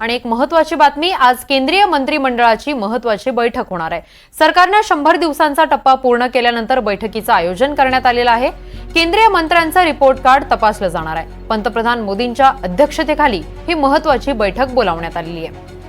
आणि एक महत्वाची बातमी आज केंद्रीय मंत्रिमंडळाची महत्वाची बैठक होणार आहे. सरकारनं शंभर दिवसांचा टप्पा पूर्ण केल्यानंतर बैठकीचं आयोजन करण्यात आलेलं आहे. केंद्रीय मंत्र्यांचं रिपोर्ट कार्ड तपासलं जाणार आहे. पंतप्रधान मोदींच्या अध्यक्षतेखाली ही महत्वाची बैठक बोलावण्यात आलेली आहे.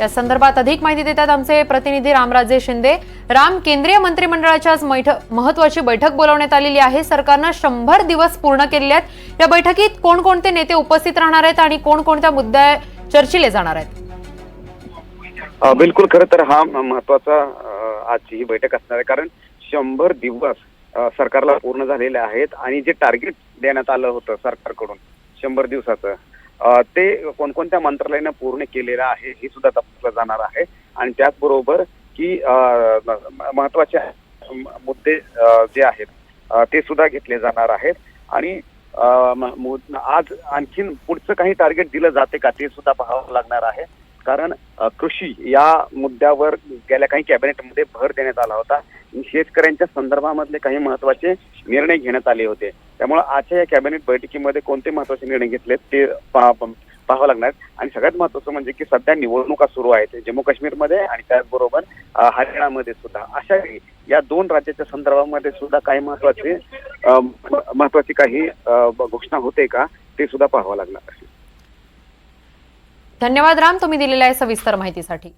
या संदर्भात अधिक माहिती देतात आमचे प्रतिनिधी रामराजे शिंदे. राम केंद्रीय मंत्रिमंडळाच्या आज महत्वाची बैठक बोलावण्यात आलेली आहे. सरकारनं शंभर दिवस पूर्ण केलेले आहेत. या बैठकीत कोणकोणते नेते उपस्थित राहणार आहेत आणि कोणकोणत्या मुद्दे चर्चिले जाणार आहेत? बिलकुल खरं तर हा महत्त्वाचा आजची ही बैठक असणार आहे. कारण शंभर दिवस सरकारला पूर्ण झालेले आहेत आणि जे टार्गेट देण्यात आलं होतं सरकारकडून शंभर दिवसाचं ते कोणकोणत्या मंत्रालयानं पूर्ण केलेलं आहे हे सुद्धा तपासलं जाणार आहे. आणि त्याचबरोबर की महत्त्वाचे मुद्दे जे आहेत ते सुद्धा घेतले जाणार आहेत. आणि मु- आज आणखीन पुढचं काही टार्गेट दिलं जाते का ते सुद्धा पाहावं लागणार आहे. कारण कृषी या मुद्द्यावर गेल्या काही कॅबिनेटमध्ये भर देण्यात आला होता. शेतकऱ्यांच्या संदर्भामधले काही महत्त्वाचे निर्णय घेण्यात आले होते. त्यामुळे आजच्या या कॅबिनेट बैठकीमध्ये कोणते महत्त्वाचे निर्णय घेतलेत ते पाहावं लागणार. आणि सगळ्यात महत्वाचं म्हणजे की सध्या निवडणुका सुरू आहेत जम्मू काश्मीरमध्ये आणि त्याचबरोबर हरियाणामध्ये सुद्धा. अशा वेळी या दोन राज्याच्या संदर्भामध्ये सुद्धा काही महत्त्वाचे महत्वाची काही घोषणा होते का ते सुद्धा पाहावं लागणार धन्यवाद राम तुम्ही दिलेल्या सविस्तर माहितीसाठी.